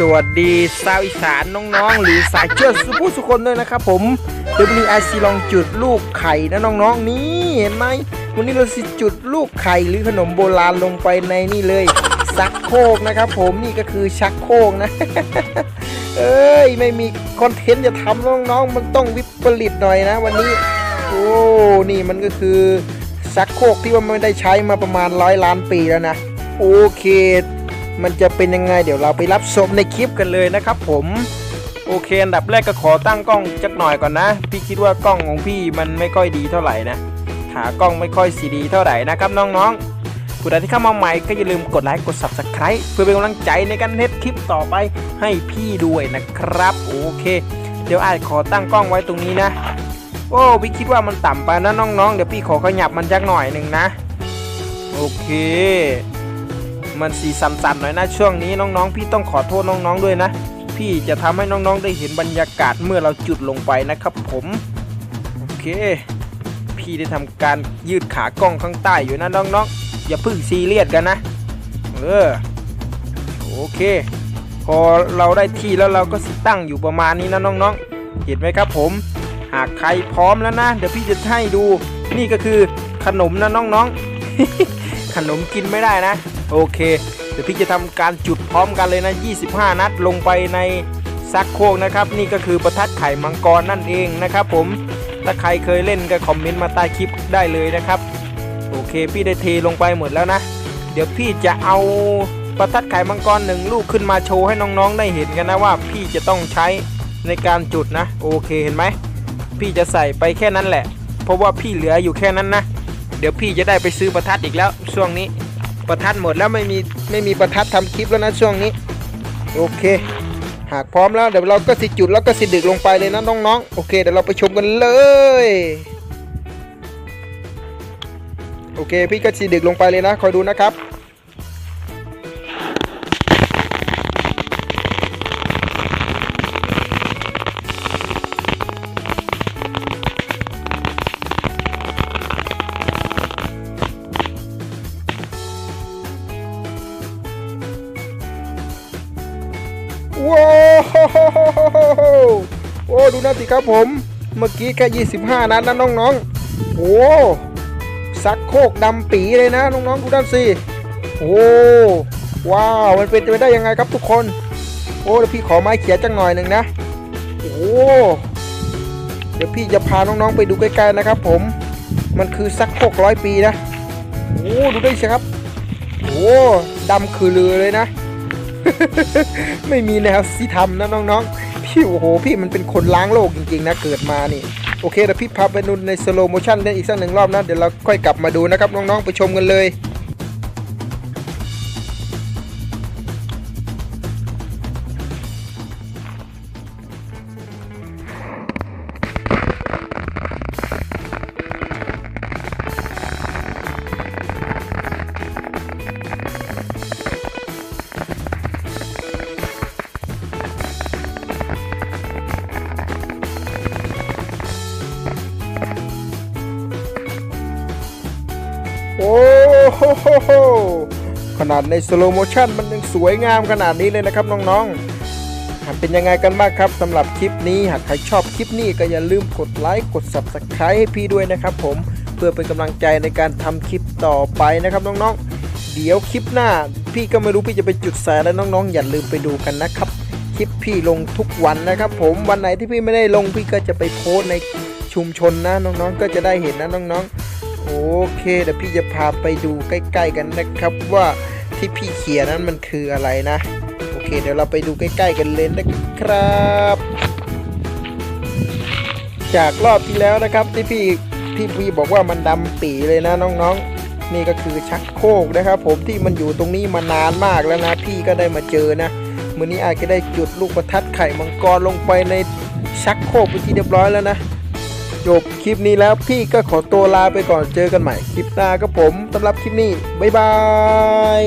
สวัสดีชาวอีสานน้องๆ หรือสายเชื่อสุผู้สุคนด้วยนะครับผมเดี๋ยววันนี้ไอซีลองจุดลูกไข่นะน้องๆนี่เห็นไหมวันนี้เราสิจุดลูกไข่หรือขนมโบราณลงไปในนี่เลยซักโคกนะครับ ผมนี่ก็คือชักโคกนะ เอ้ยไม่มีคอนเทนต์จะทำน้องๆ มันต้องวิปริตหน่อยนะ วันนี้ โอ้นี่มันก็คือซักโคกที่ว่าไม่ได้ใช้มาประมาณร้อยล้านปีแล้วนะโอเค มันจะเป็นยังไงเดี๋ยวเราไปรับชมในคลิปกันเลยนะครับ ผมโอเคอันดับแรกก็ขอตั้งกล้องจักหน่อยก่อนนะ พี่คิดว่ากล้องของพี่มันไม่ค่อยดีเท่าไหร่นะขากล้องไม่ค่อยสีดีเท่าไหร่นะครับน้องๆผู้ใดที่เข้ามาใหม่ก็อย่าลืมกดไลค์กด subscribe เพื่อเป็นกำลังใจในการเน็ตคลิปต่อไปให้พี่ด้วยนะครับโอเค เดี๋ยวอาจขอตั้งกล้องไว้ตรงนี้นะ โอ้พี่คิดว่ามันต่ำไปนะน้องๆ เดี๋ยวพี่ขอขยับมันจักหน่อยหนึ่งนะ โอเค มันสีสันๆหน่อยนะช่วงนี้น้องๆ พี่ต้องขอโทษน้องๆด้วยนะ พี่จะทำให้น้องๆได้เห็นบรรยากาศเมื่อเราจุดลงไปนะครับผมโอเค พี่ได้ทำการยืดขากล้องข้างใต้อยู่นะน้องๆ อย่าเพึ่งซีเรียสกันนะเออโอเค พอเราได้ที่แล้วเราก็ตั้งอยู่ประมาณนี้นะน้องๆ เห็นไหมครับผม หากใครพร้อมแล้วนะ เดี๋ยวพี่จะให้ดู นี่ก็คือขนมนะน้องๆ ขนมกินไม่ได้นะ โอเค เดี๋ยวพี่จะทำการจุดพร้อมกันเลยนะ 25 นัดลงไปในซักโครกนะครับ นี่ก็คือประทัดไข่มังกรนั่นเองนะครับผม ถ้าใครเคยเล่นก็คอมเมนต์มาใต้คลิปได้เลยนะครับ โอเค พี่ได้เทลงไปหมดแล้วนะ เดี๋ยวพี่จะเอาประทัดไข่มังกรหนึ่งลูกขึ้นมาโชว์ให้น้องๆได้เห็นกันนะว่าพี่จะต้องใช้ในการจุดนะ โอเคเห็นไหม พี่จะใส่ไปแค่นั้นแหละ เพราะว่าพี่เหลืออยู่แค่นั้นนะ เดี๋ยวพี่จะได้ไปซื้อประทัดอีกแล้วช่วงนี้ ประทัดหมดแล้วไม่มีไม่มีประทัดทำคลิปแล้วนะช่วงนี้ โอเค หากพร้อมแล้วเดี๋ยวเราก็สิจุดแล้วก็สิดึกลงไปเลยนะน้องๆโอเคเดี๋ยวเราไปชมกันเลย โอเค พี่ก็สิดึกลงไปเลยนะคอยดูนะครับ ดูนะสิครับผม เมื่อกี้แค่25 นัดนะน้องๆ โอ้ซักโคกดำปีเลยนะน้องๆดูด้านสิโอ้ว้าวมันเป็นไปได้ยังไงครับทุกคน โอ้เดี๋ยวพี่ขอไม้เขียจังหน่อยหนึ่งนะ โอ้เดี๋ยวพี่จะพาน้องๆไปดูใกล้ๆนะครับ ผม มันคือซักโคกร้อยปีนะโอ้ดูได้สิครับโอ้ดำคือเลือเลยนะ ไม่มีแนวสิทำนะน้องๆ โอ้โหพี่มันเป็นคนล้างโลกจริงๆนะเกิดมานี่โอเคเดี๋ยวพี่พาไปดูในสโลโมชั่นเล่นอีกสักหนึ่งรอบนะเดี๋ยวเราค่อยกลับมาดูนะครับน้องๆไปชมกันเลย โหขนาดในสโลโมชันมันยังสวยงามขนาดนี้เลยนะครับน้องๆเป็นยังไงกันบ้างครับสำหรับคลิปนี้หากใครชอบคลิปนี้ก็อย่าลืมกดไลค์กด Subscribe ให้พี่ด้วยนะครับผมเพื่อเป็นกำลังใจในการทำคลิปต่อไปนะครับน้องๆ เดี๋ยวคลิปหน้า พี่ก็ไม่รู้พี่จะไปจุดแสแล้วน้องๆ อย่าลืมไปดูกันนะครับ คลิปพี่ลงทุกวันนะครับ ผมวันไหนที่พี่ไม่ได้ลงพี่ก็จะไปโพสในชุมชนนะน้องๆ ก็จะได้เห็นนะน้องๆ โอเคเดี๋ยวพี่จะพาไปดูใกล้ ๆ กันนะครับว่าที่พี่เขียนนั้นมันคืออะไรนะ โอเค เดี๋ยวเราไปดูใกล้ ๆ กันเลยนะครับ จากรอบที่แล้วนะครับที่พี่ที่พี่บอกว่ามันดำปีเลยนะน้องๆ นี่ก็คือชักโครกนะครับ ผมที่มันอยู่ตรงนี้มานานมากแล้วนะ พี่ก็ได้มาเจอนะมื้อนี้อาจจะได้จุดลูกประทัดไข่มังกรลงไปในชักโครกไปที่เรียบร้อยแล้วนะ จบคลิปนี้แล้วพี่ก็ขอตัวลาไปก่อนเจอกันใหม่คลิปหน้าครับผมสำหรับคลิปนี้ บ๊ายบาย